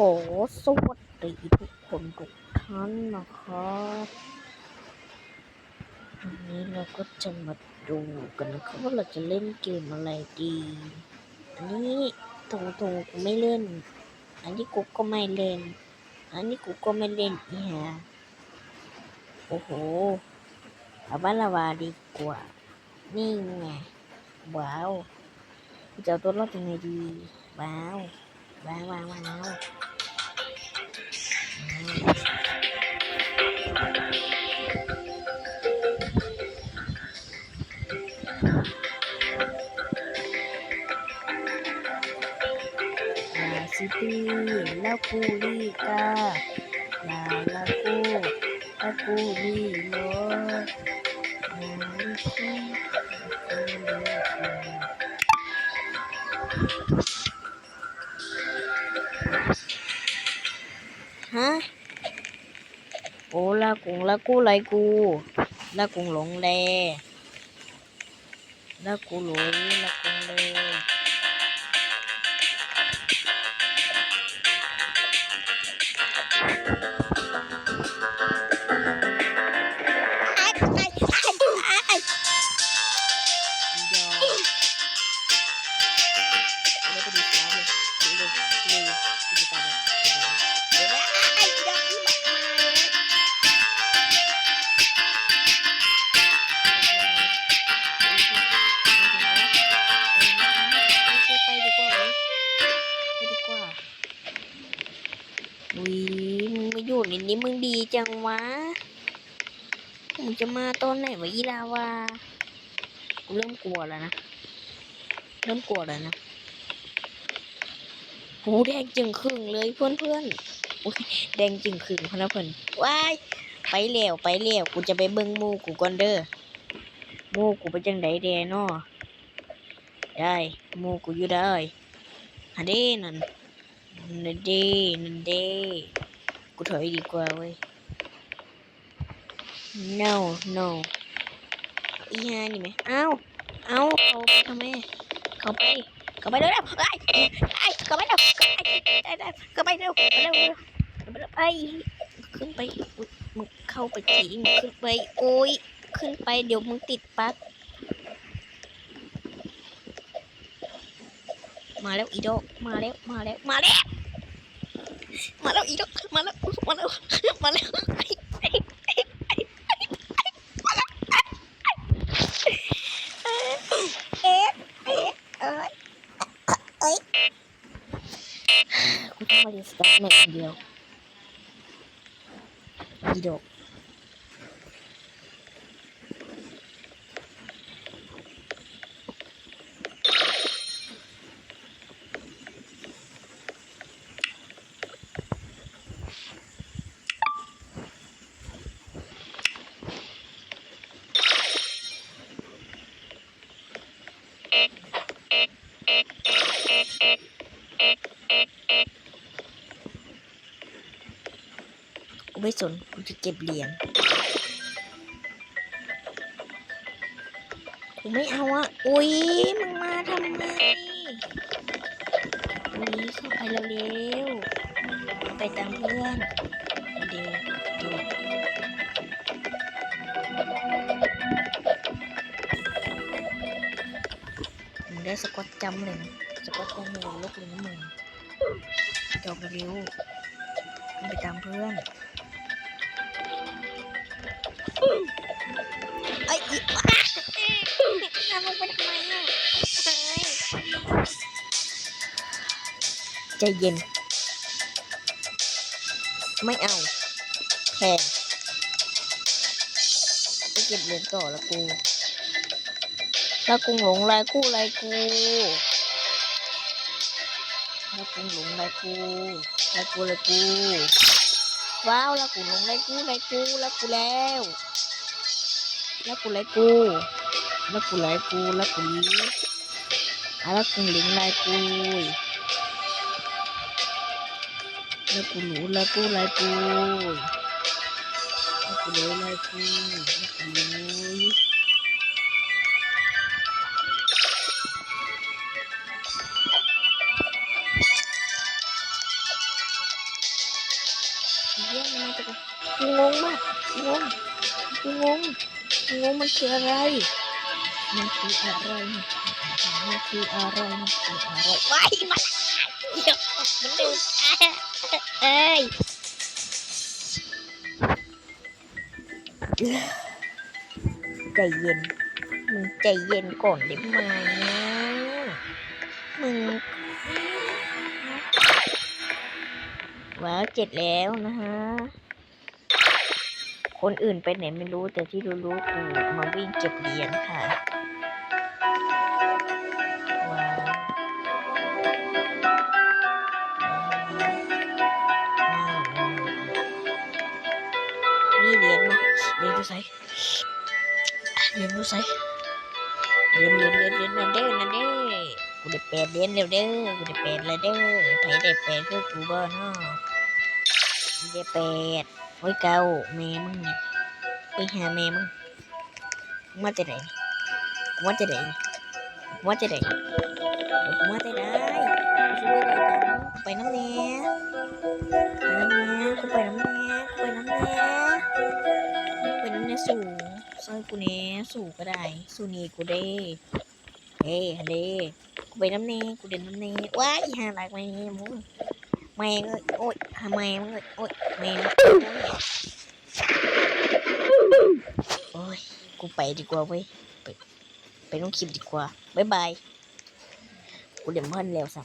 ขอสวัสดีทุกคนทุกท่านนะครับวันนี้เราก็จะมาดูกันนะครับว่าเราจะเล่นเกมอะไรดี อันนี้ตรงๆกูไม่เล่น อันนี้กูก็ไม่เล่น อันนี้กูก็ไม่เล่นอีฮะโอ้โหเอาบ้านละวาดีกว่า นี่ไง ว้าวจะเอาตัวรอดยังไงดี ว้าว ว้าวว้าวว้าว แล้วกูลีกาลาลากูแล้วกูลีโลลาลิกูกูลีกาฮ มึงมาอยู่ในนี้มึงดีจังวะมึงจะมาตอนไหนวะยีลาวากูเริ่มกลัวแล้วนะ เริ่มกลัวแล้วนะหูแดงจึงครึ่งเลยเพื่อนเพื่อนแดงจึงครึ่งพนะเพื่อนว้ายไปแล้วไปแล้วกูจะไปเบิ่งมูกูก่อนเด้อมูกูไปจังไดแดนอได้มูกูอยู่ได้ฮันเด้นั่นนั่นเด้นั่นเด้ กูถอยดีกว่าเว้ย no no อีห่านี่ไหมเอ้าเอ้าเขาไปทำไมเขาไปเขาไปเร็วเร็วไอ้ไอ้เขาไปเร็วไอ้ไอ้เขาไปเร็วเร็วเร็วเร็วไปขึ้นไปมึงเข้าไปจีมึงขึ้นไปโอ้ยขึ้นไปเดี๋ยวมึงติดปั๊บมาแล้วอีโดมาแล้วมาแล้วมาแล้ว มาแล้วอีโดมาแล้วมาแล้วมาแล้วไอ้ไอ้ไอ้ไอ้ไอ้มาแล้วเอ๊ะเอ๊ะเอ๊ะเอ้ยกูต้องมารีสตาร์ทเน็ตคนเดียวอีดอก กูไม่สนกูจะเก็บเหรียญกูไม่เอาอะอุ้ยมึงมาทำไมอุ้ยเข้าไปเร็วๆไปตามเพื่อนเดี๋ยวเดี๋ยว ได้สกอตจำเลยนะสกอตจำเลยลกเลยนะมึงจบเร็วไปตามเพื่อนไอ้ยอีทำลงไปทำไมอะเฮ้ยใจเย็น ไม่เอาแพงไปเก็บเหรียญต่อละกู แล้วกูหลงลายกูลายกูแล้วกูหลงลายกูลายกูลายกู ว้าวแล้วกูหลงลายกูลายกูแล้วกูแล้วแล้วกูไล่กูแล้วกูไล่กูแล้วกูอะแล้วกูลิงไล่กูแล้วกูหนูแล้วกูไล่กูแล้วกูเลยไล่กูแล้วกู เลยงงมากกูงงกูงงกูงงมันคืออะไร มันคืออะไรมันคืออะไรมันคืออะไรว้ายมันเดี๋ยวมันเดินเอ้ยใจเย็น มึงใจเย็นก่อนได้ไหมมึ ว้วเจ็ดแล้วนะฮะ คนอื่นไปไหนไม่รู้แต่ที่รู้รู้ๆกูมาวิ่งเก็บเหรียญค่ะมีเหรียญมาเหรียญดูใส่เหรียญดูใส่เรียญเรียญเรียญเรียญนั่นเด้อนั่นเด้อกูได้แปดเรียญแล้วเด้อกูได้แปดแล้วเด้อไผได้แปดคือกูบ่เนาะ กูได้แปดโอ้ยเก้าแม่มึงนี่ไปหาแม่มึงมึงมาจะไหนนี่าจะไหนนี่าจะไหนนี่เดี๋ยวกูมาจะได้ช่วยได้กันไปน้ำแน่ไปน้ำแน่กูไปน้ำแน่กูไปน้ำแน่ไปน้ำแน่สู่ซอยกูแน่สู่ก็ได้ สูนีกูเด้เฮ้ฮันเด้กูไปน้ำแน่กูเดินน้ำแน่ว้ายหาหลักแม่มึง แม่งเอ้ยโอ๊ยทำไม่มึงเอ้ยโอ๊ยแม่มึงโอ๊ยโอ้ยกูไปดีกว่าเว้ยไปไปต้องคลิปดีกว่าบ๊ายบายกูเดี๋ยวเพิ่นแล้วสั่ง